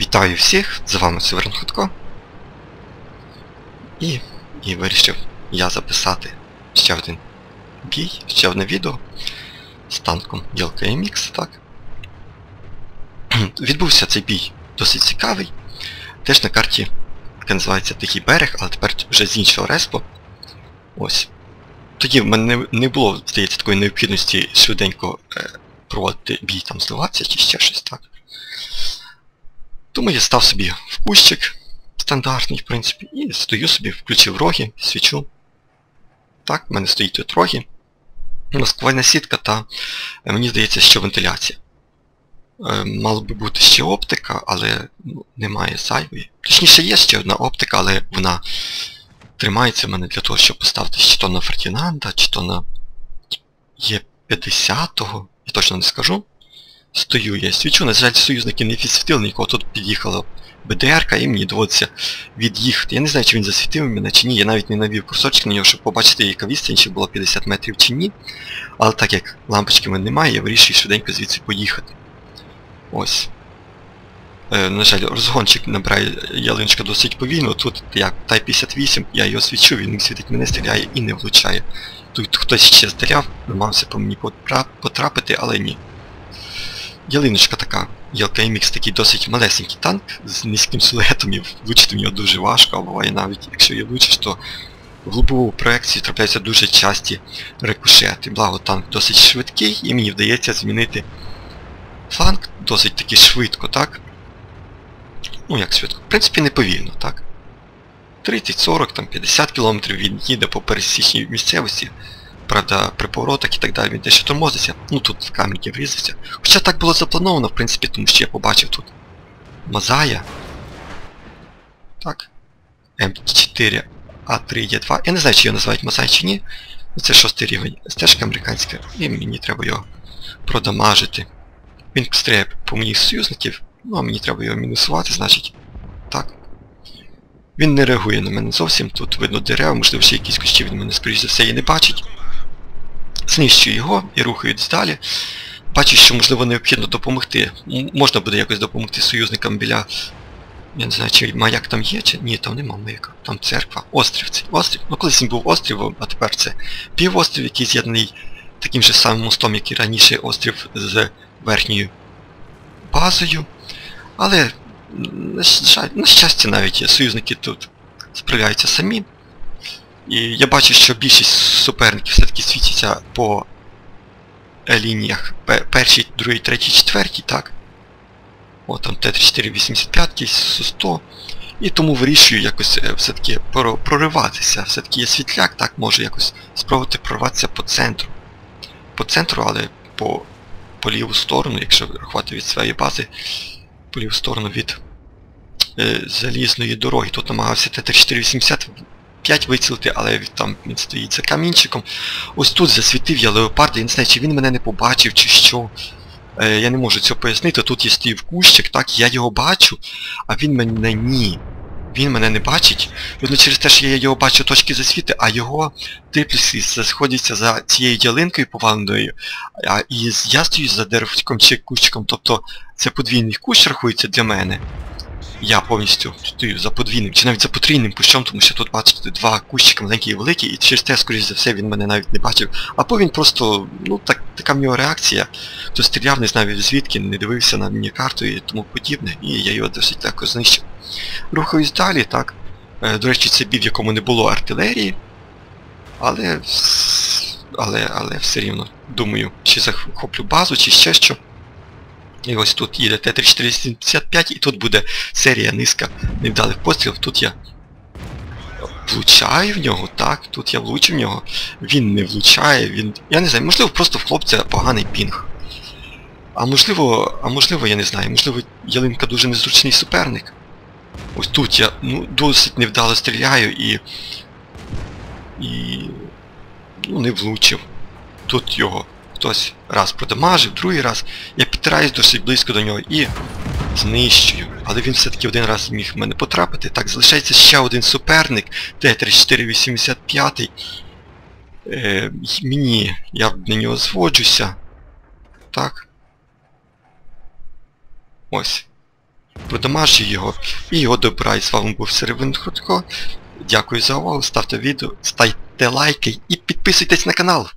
Вітаю всіх, з вами Северин Ходко. І, і вирішив я записати ще один бій, ще одне відео з танком Єлка так. Відбувся цей бій досить цікавий. Теж на карті, яка називається Тихий берег, але тепер вже з іншого респо. Ось. Тоді в мене не було, здається, такої необхідності швиденько е, проводити бій там зливатися чи ще щось так. Тому я став собі в кущик стандартний, в принципі, і стою собі, включив роги, свічу. Так, в мене стоїть тут роги. Москвальна сітка та, е, мені здається, що вентиляція. Е, Мало би бути ще оптика, але ну, немає зайвої. Точніше, є ще одна оптика, але вона тримається в мене для того, щоб поставити чи то на Фердінанда, чи то на Є50-го, я точно не скажу. Стою я свічу, на жаль, союзники не підсвітили нікого, тут під'їхала БДРка і мені доводиться від'їхати. Я не знаю, чи він засвітив мене чи ні, я навіть не навів курсорчик на нього, щоб побачити, яка відстань, чи було 50 метрів чи ні. Але так як лампочки в мене немає, я вирішую швиденько звідси поїхати. Ось. Е, на жаль, розгончик набирає ялиночка досить повільно, тут як Тай 58, я його свічу, він світить мене, стріляє і не влучає. Тут хтось ще стріляв, намагався по мені потрапити, але ні. Ялиночка така, Ялка MX такий досить малесенький танк з низьким силуетом і влучити в нього дуже важко, а буває навіть, якщо її влучиш, то в глибову проекції трапляються дуже часті рикошети. Благо танк досить швидкий і мені вдається змінити фланг досить таки швидко, так? Ну як швидко? В принципі не повільно, так? 30, 40, там 50 км він їде по пересічній місцевості. Правда, при поворотах і так далі він дещо тормозиться. Ну тут в камінь врізався. Хоча так було заплановано, в принципі, тому що я побачив тут Мазая. Так. М4 А3Е2. Я не знаю, чи його називають Мазай чи ні. Це шостий рівень. Стежка американська. І мені треба його продамажити. Він стріляє по моїх союзників, ну а мені треба його мінусувати, значить. Так. Він не реагує на мене зовсім, тут видно дерева, можливо ще якісь кущі він мене, скоріш за все, і не бачить. Знищую його і рухаюсь далі. Бачу, що можливо необхідно допомогти. Можна буде якось допомогти союзникам біля... Я не знаю, чи маяк там є, чи... Ні, там нема маяка. Там церква. Острів цей. Острів. Ну колись він був острівом, а тепер це півострів, який з'єднаний таким же самим мостом, як і раніше острів з верхньою базою. Але, на щастя, навіть союзники тут справляються самі. І я бачу, що більшість суперників все-таки світяться по лініях першій, другій, третій, четвертій, так? О, там Т-3485, Су-100. І тому вирішую якось е, все-таки прориватися. Все-таки є світляк, так, може якось спробувати прорватися по центру. По центру, але по по ліву сторону, якщо рахувати від своєї бази, по ліву сторону від е, залізної дороги. Тут намагався Т-3480 5 вицілити, але там він стоїть за камінчиком. Ось тут засвітив я леопарда, я не знаю, чи він мене не побачив, чи що. Е, Я не можу цього пояснити. Тут я стою в кущик, так, я його бачу, а він мене ні. Він мене не бачить. Видно через те, що я його бачу точки засвіти, а його трипліси сходяться за цією ялинкою поваленою, а і я стою за деревчиком чи кущиком, тобто це подвійний кущ рахується для мене я повністю стою за подвійним, чи навіть за потрійним кущом, тому що тут, бачите, два кущики маленькі і великі, і через те, скоріш за все, він мене навіть не бачив. Або він просто, ну, так, така в нього реакція. То стріляв, не знаю звідки, не дивився на міні-карту і тому подібне, і я його досить легко знищив. Рухаюсь далі, так. Е, до речі, це бій, в якому не було артилерії. Але... Але, але все рівно, думаю, чи захоплю базу, чи ще що. І ось тут їде Т-3475 і тут буде серія низка невдалих пострілів. Тут я влучаю в нього, так, тут я влучив в нього. Він не влучає, він... Я не знаю, можливо просто в хлопця поганий пінг. А можливо, а можливо, я не знаю, можливо, ялинка дуже незручний суперник. Ось тут я ну, досить невдало стріляю і... І... Ну, не влучив. Тут його хтось раз продамажив, другий раз. Я підтираюсь досить близько до нього і знищую. Але він все-таки один раз міг в мене потрапити. Так, залишається ще один суперник, Т-3485. Е, Мені, я на нього зводжуся. Так. Ось. продамажу його і його добирай. З вами був Серебряний Хутко. Дякую за увагу, ставте відео, ставте лайки і підписуйтесь на канал.